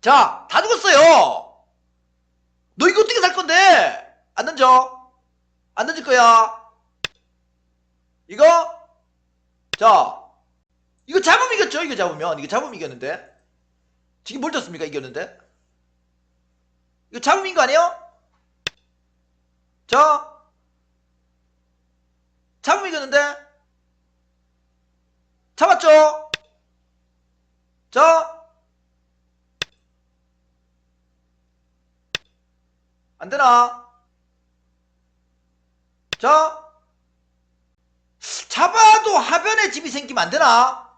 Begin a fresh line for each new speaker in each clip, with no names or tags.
자, 다 죽었어요. 너 이거 어떻게 살 건데? 안 던져. 안 던질 거야. 이거? 자, 이거 잡으면 이겼죠? 이거 잡으면. 이거 잡으면 이겼는데. 지금 뭘 졌습니까? 이겼는데. 이거 잡으면 이거 아니에요? 자, 잡으면 이겼는데. 잡았죠? 자, 안 되나? 자, 잡아도 하변에 집이 생기면 안 되나?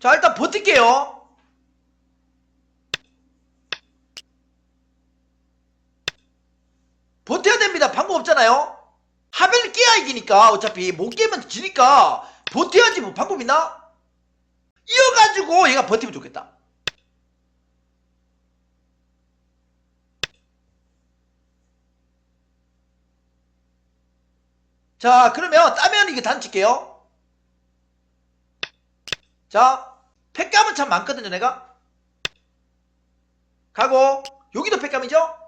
자, 일단 버틸게요. 버텨야 됩니다. 방법 없잖아요. 하변을 깨야 이기니까 어차피 못 깨면 지니까 버텨야지 뭐 방법 있나? 이어가지고 얘가 버티면 좋겠다. 자 그러면 따면 이게 단칠게요. 자 팩감은 참 많거든요 내가. 가고 여기도 팩감이죠?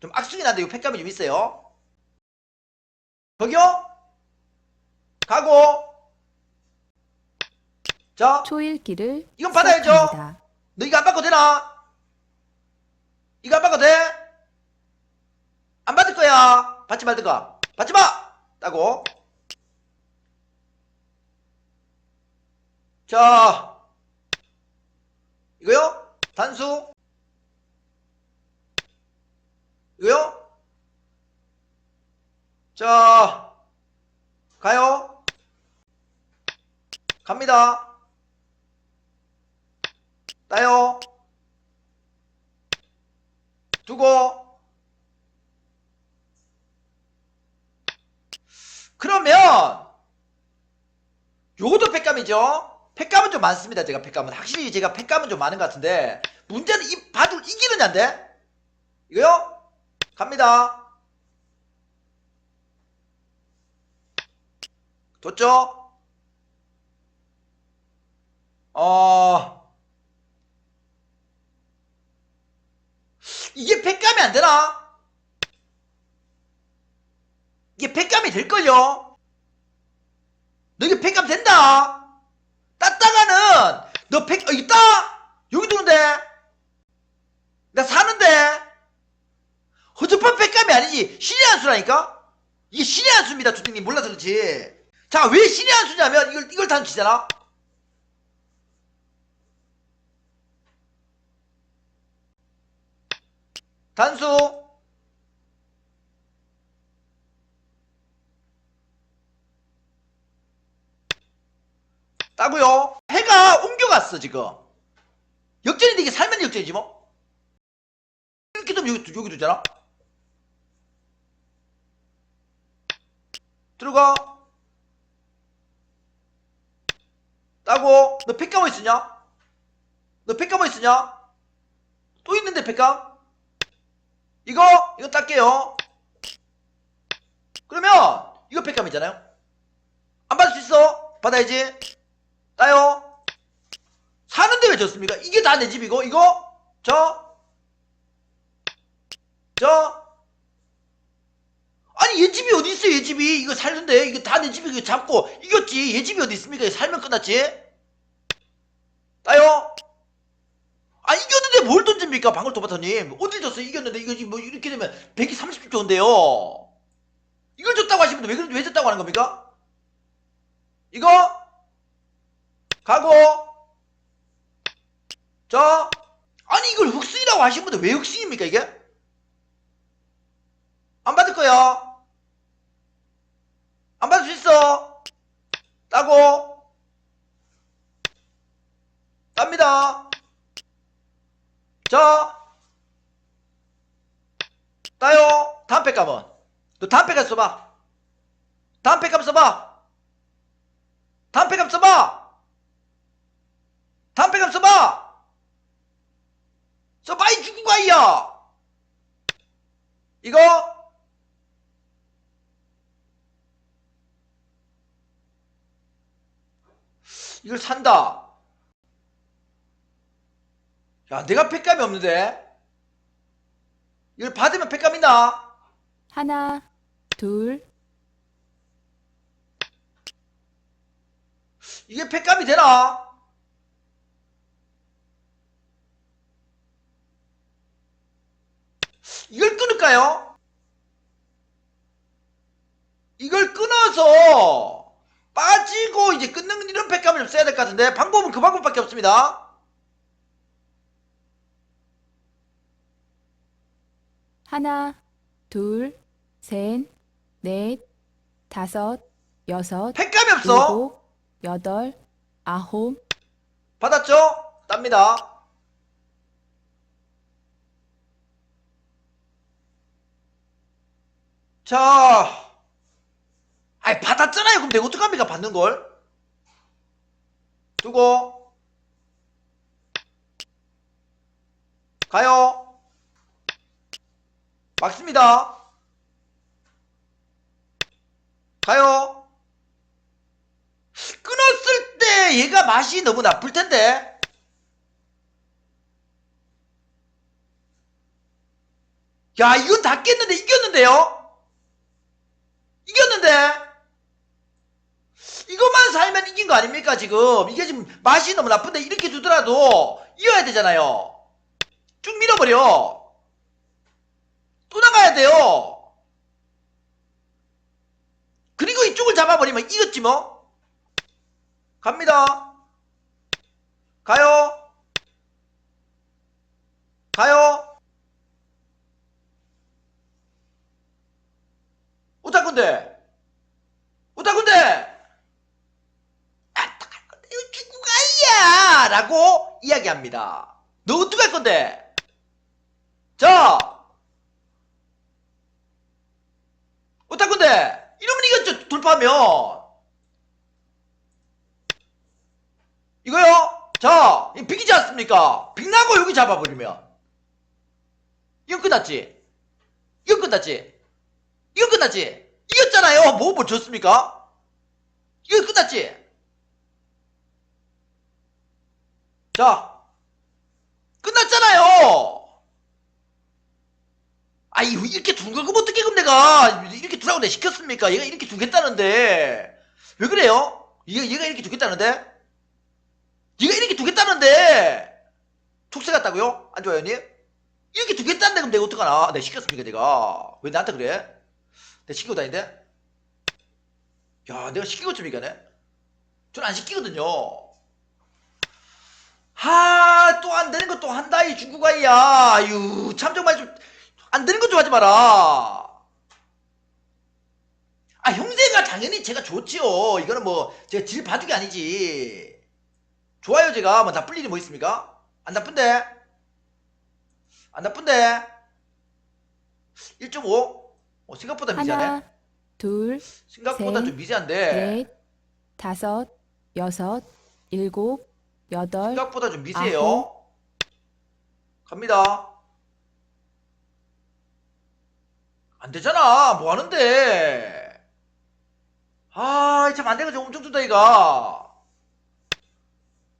좀 악순이 난데 이 팩감이 좀 있어요. 거기요? 가고 자
초읽기를
이건 받아야죠.
시작합니다.
너 이거 안 받고 되나? 이거 안 받고 돼? 안 받을 거야. 받지 말든가. 받지 마! 따고. 자. 이거요? 단수. 이거요? 자. 가요. 갑니다. 따요. 두고. 그러면 요것도 팩감이죠. 팩감은 좀 많습니다. 제가 팩감은 확실히 제가 팩감은 좀 많은 것 같은데 문제는 이 바둑 이기느냐인데 이거요? 갑니다. 뒀죠? 어 이게 팩감이 안 되나? 이게 팩감이 될걸요? 너 이게 팩감 된다? 땄다가는 너 팩, 어, 있다? 여기 두는데? 나 사는데? 허접한 팩감이 아니지. 신의 한 수라니까? 이게 신의 한 수입니다, 주택님. 몰라서 그렇지. 자, 왜 신의 한 수냐면 이걸, 이걸 단치잖아? 단수. 따고요. 해가 옮겨갔어 지금. 역전인데 이게 살면 역전이지 뭐. 이렇게 되면 여기 여기 두잖아. 들어가. 따고 너 팩감 뭐 있으냐? 너 팩감 뭐 있으냐? 또 있는데 팩감? 이거 이거 딸게요. 그러면 이거 팩감이잖아요. 안 받을 수 있어? 받아야지. 따요. 사는데 왜 졌습니까? 이게 다 내 집이고 이거 저 저. 아니 얘 집이 어디 있어 얘 집이 이거 살는데 이거 다 내 집이 이거 잡고 이겼지 얘 집이 어디 있습니까? 살면 끝났지. 따요. 뭘 던집니까 방울토마토님? 어딜 졌어 이겼는데 이거 뭐 이렇게 되면 100이 30조인데요. 이걸 줬다고 하시면 왜, 왜 졌다고 하는 겁니까? 이거? 가고! 저 아니 이걸 흑순이라고 하시는 분들 왜 흑순입니까 이게? 안 받을 거야 안 받을 수 있어. 따고! 땁니다 자, 따요. 다음 팩감은. 너 다음 팩감 써봐. 다음 팩감 써봐. 다음 팩감 써봐. 다음 팩감 써봐. 써봐, 이 죽은 거 아이야. 이거, 이걸 산다. 야, 내가 팩감이 없는데? 이걸 받으면 팩감 있나?
하나, 둘,
이게 팩감이 되나? 이걸 끊을까요? 이걸 끊어서 빠지고 이제 끊는 이런 팩감을 좀 써야 될 것 같은데 방법은 그 방법밖에 없습니다.
하나, 둘, 셋, 넷, 다섯, 여섯,
팩감이 없어.
일곱, 여덟, 아홉,
받았죠? 땁니다. 자, 아이 받았잖아요. 그럼 내가 어떡합니까? 받는 걸? 두고 가요. 막습니다. 가요. 끊었을 때 얘가 맛이 너무 나쁠 텐데. 야, 이건 다 깼는데 이겼는데요? 이겼는데? 이것만 살면 이긴 거 아닙니까, 지금? 이게 지금 맛이 너무 나쁜데 이렇게 두더라도 이어야 되잖아요. 쭉 밀어버려. 또 나가야 돼요. 그리고 이쪽을 잡아버리면 이겼지 뭐. 갑니다. 가요. 가요. 오타군데. 오타군데. 어떡할 건데 이거 죽고 가야 라고 이야기합니다. 너 어떡할 건데? 자. 오타군데. 이러면 이겼죠 돌파하면. 이거요? 자, 이 비기지 않습니까? 빅나고 여기 잡아버리면. 이거 끝났지? 이거 끝났지? 이거 끝났지? 이겼잖아요. 뭐, 뭐 졌습니까? 이거 끝났지? 자, 끝났잖아요. 아, 이렇게 둔 걸, 그럼 어떻게 그럼 내가 이렇게 두라고 내가 시켰습니까? 얘가 이렇게 두겠다는데. 왜 그래요? 얘가, 얘가 이렇게 두겠다는데? 얘가 이렇게 두겠다는데! 촉새 같다고요? 안 좋아요, 형님? 이렇게 두겠다는데 그럼 내가 어떡하나? 내가 시켰습니까, 내가? 왜 나한테 그래? 내가 시키고 다니는데? 야, 내가 시키고 좀 이겨네? 전 안 시키거든요. 하, 또 안 되는 거 또 한다, 이 중국 아이야. 아유, 참 정말 좀, 안 되는 거좀 하지 마라. 아, 형제가 당연히 제가 좋지요. 이거는 뭐, 제가 질 봐주기 아니지. 좋아요, 제가. 뭐, 나쁠 일이 뭐 있습니까? 안 나쁜데? 안 나쁜데? 1.5? 어, 생각보다 미세하네.
하나, 둘,
생각보다
셋,
좀 미세한데.
넷, 다섯, 여섯, 일곱, 여덟,
생각보다 좀 미세해요.
아홉.
갑니다. 안 되잖아. 뭐 하는데? 아, 참 안 되가지고 엄청 준다, 이가.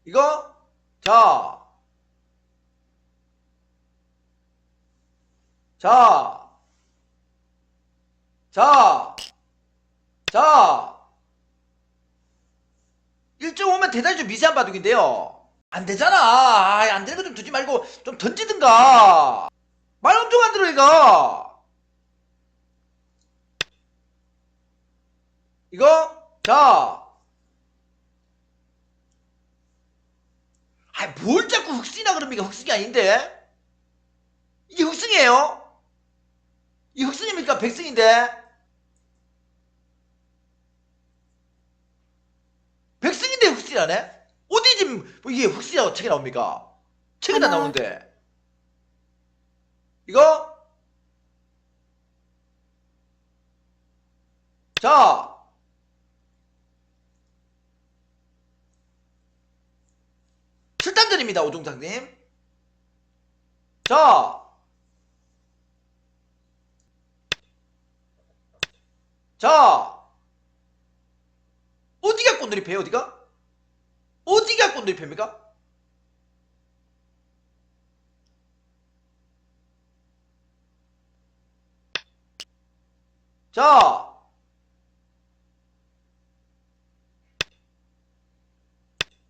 이거? 자. 자. 자. 자. 1.5면 대단히 좀 미세한 바둑인데요. 안 되잖아. 아, 안 되는 거 좀 두지 말고 좀 던지든가. 말 엄청 안 들어, 이거. 이거? 자. 아, 뭘 자꾸 흑승이나 그럽니까? 흑승이 아닌데? 이게 흑승이에요? 이 흑승입니까? 백승인데? 백승인데 흑승이라네? 어디 지금 뭐 이게 흑승이라고 책이 나옵니까? 책에다
하나.
나오는데. 이거? 자. 칠단전입니다, 오종상님. 자. 자. 어디가 꽃놀이 패요, 어디가? 어디 갖고 너희 팹니까? 자,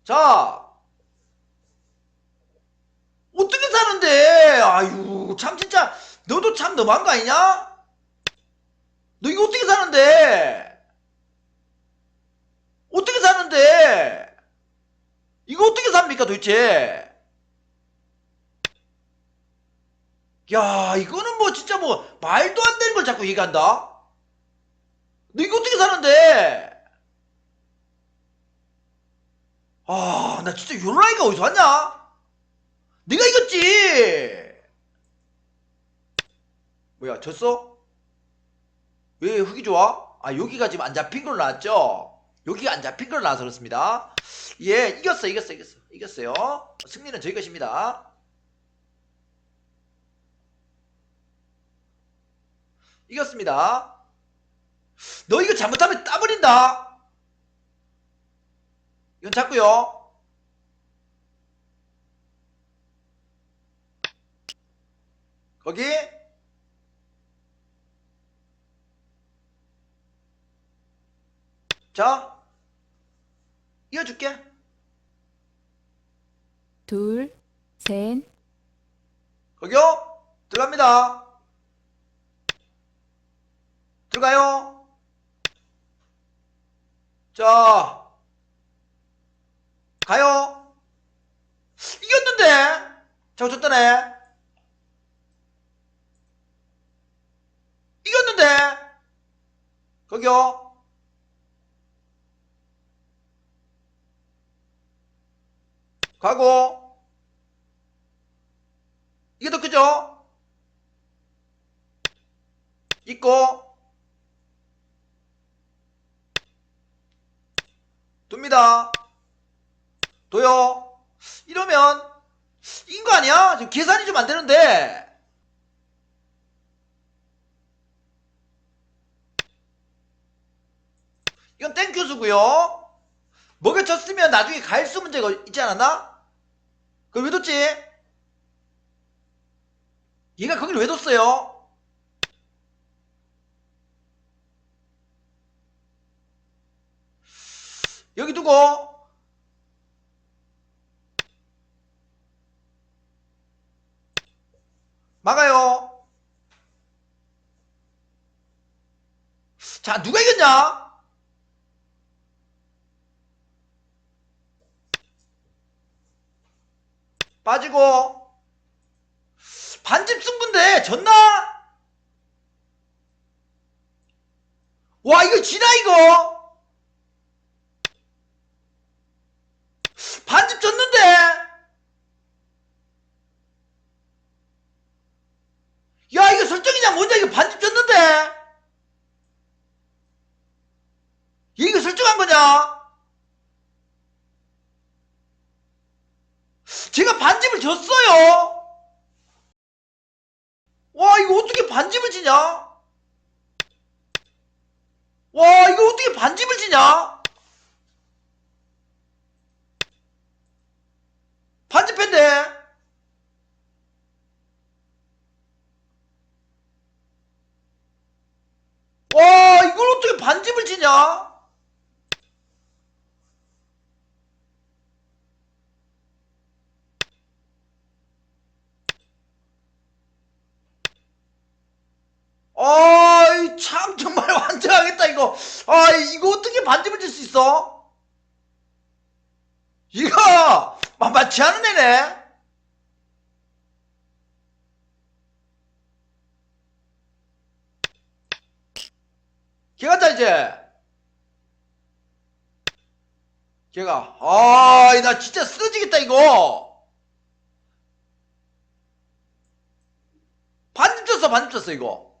자, 어떻게 사는데? 아유, 참 진짜 너도 참 너무한 거 아니냐? 너 이거 어떻게 사는데? 어떻게 사는데? 이거 어떻게 삽니까 도대체? 야, 이거는 뭐 진짜 뭐 말도 안 되는 걸 자꾸 얘기한다? 너 이거 어떻게 사는데? 아, 나 진짜 요런 아이가 어디서 왔냐? 네가 이겼지? 뭐야, 졌어? 왜 흙이 좋아? 아, 여기가 지금 안 잡힌 걸로 나왔죠? 여기가 안 잡힌 걸로 나와서 그렇습니다. 예, 이겼어, 이겼어, 이겼어. 이겼어요. 승리는 저희 것입니다. 이겼습니다. 너 이거 잘못하면 따버린다. 이건 잡고요. 거기 자 이어줄게.
둘, 셋,
거기요 들어갑니다. 들어가요. 자 가요. 이겼는데 자고 졌다네. 이겼는데 거기요. 가고 이게 더 크죠? 있고 둡니다. 도요. 이러면 이긴 거 아니야? 지금 계산이 좀 안 되는데. 이건 땡큐수고요. 먹여쳤으면 나중에 갈수 문제가 있지 않았나? 그걸 왜 뒀지? 얘가 거기를 왜 뒀어요? 여기 두고 막아요. 자, 누가 이겼냐? 빠지고 반집 승부인데 졌나? 와 이거 지나 이거 반집 졌는데 야 이거 설정이냐 뭐냐 이거 반집 졌는데 얘 이거 설정한 거냐 제가 반집을 졌어요. 와 이거 어떻게 반집을 지냐? 와 이거 어떻게 반집을 지냐 반집했네 와 이걸 어떻게 반집을 지냐 아이 참 정말 환장하겠다 이거. 아 이거 어떻게 반집을 질수 있어? 이거 만만치 않은 애네. 걔가자 이제. 걔가. 아 나 진짜 쓰러지겠다 이거. 반집 졌어 반집 졌어 이거